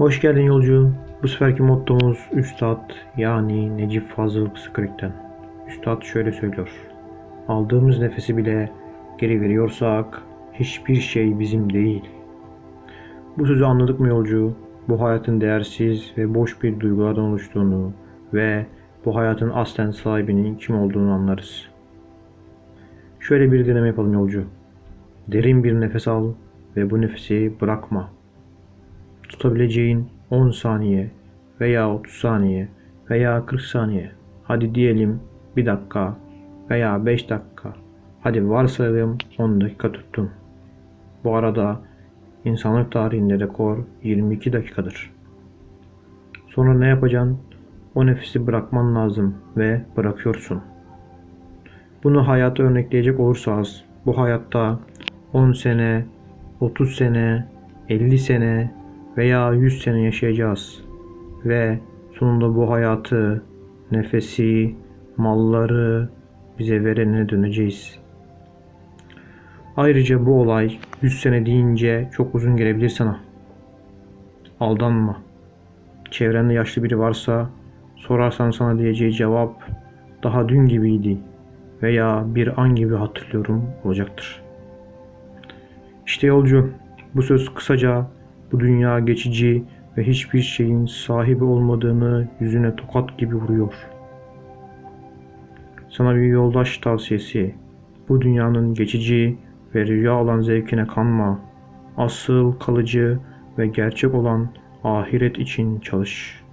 Hoş geldin yolcu. Bu seferki mottomuz Üstad yani Necip Fazıl Sıkırık'tan. Üstad şöyle söylüyor. Aldığımız nefesi bile geri veriyorsak hiçbir şey bizim değil. Bu sözü anladık mı yolcu? Bu hayatın değersiz ve boş bir duygulardan oluştuğunu ve bu hayatın aslen sahibinin kim olduğunu anlarız. Şöyle bir deneme yapalım yolcu. Derin bir nefes al ve bu nefesi bırakma. Tutabileceğin 10 saniye veya 30 saniye veya 40 saniye. Hadi diyelim 1 dakika veya 5 dakika. Hadi varsayalım 10 dakika tuttun. Bu arada insanlık tarihinde rekor 22 dakikadır. Sonra ne yapacaksın? O nefesi bırakman lazım ve bırakıyorsun. Bunu hayata örnekleyecek olursanız bu hayatta 10 sene, 30 sene, 50 sene veya 100 sene yaşayacağız. Ve sonunda bu hayatı, nefesi, malları bize verene döneceğiz. Ayrıca bu olay 100 sene deyince çok uzun gelebilir sana. Aldanma. Çevrende yaşlı biri varsa sorarsan sana diyeceği cevap daha dün gibiydi veya bir an gibi hatırlıyorum olacaktır. İşte yolcu, bu söz kısaca bu dünya geçici ve hiçbir şeyin sahibi olmadığını yüzüne tokat gibi vuruyor. Sana bir yoldaş tavsiyesi. Bu dünyanın geçici ve rüya olan zevkine kanma. Asıl kalıcı ve gerçek olan ahiret için çalış.''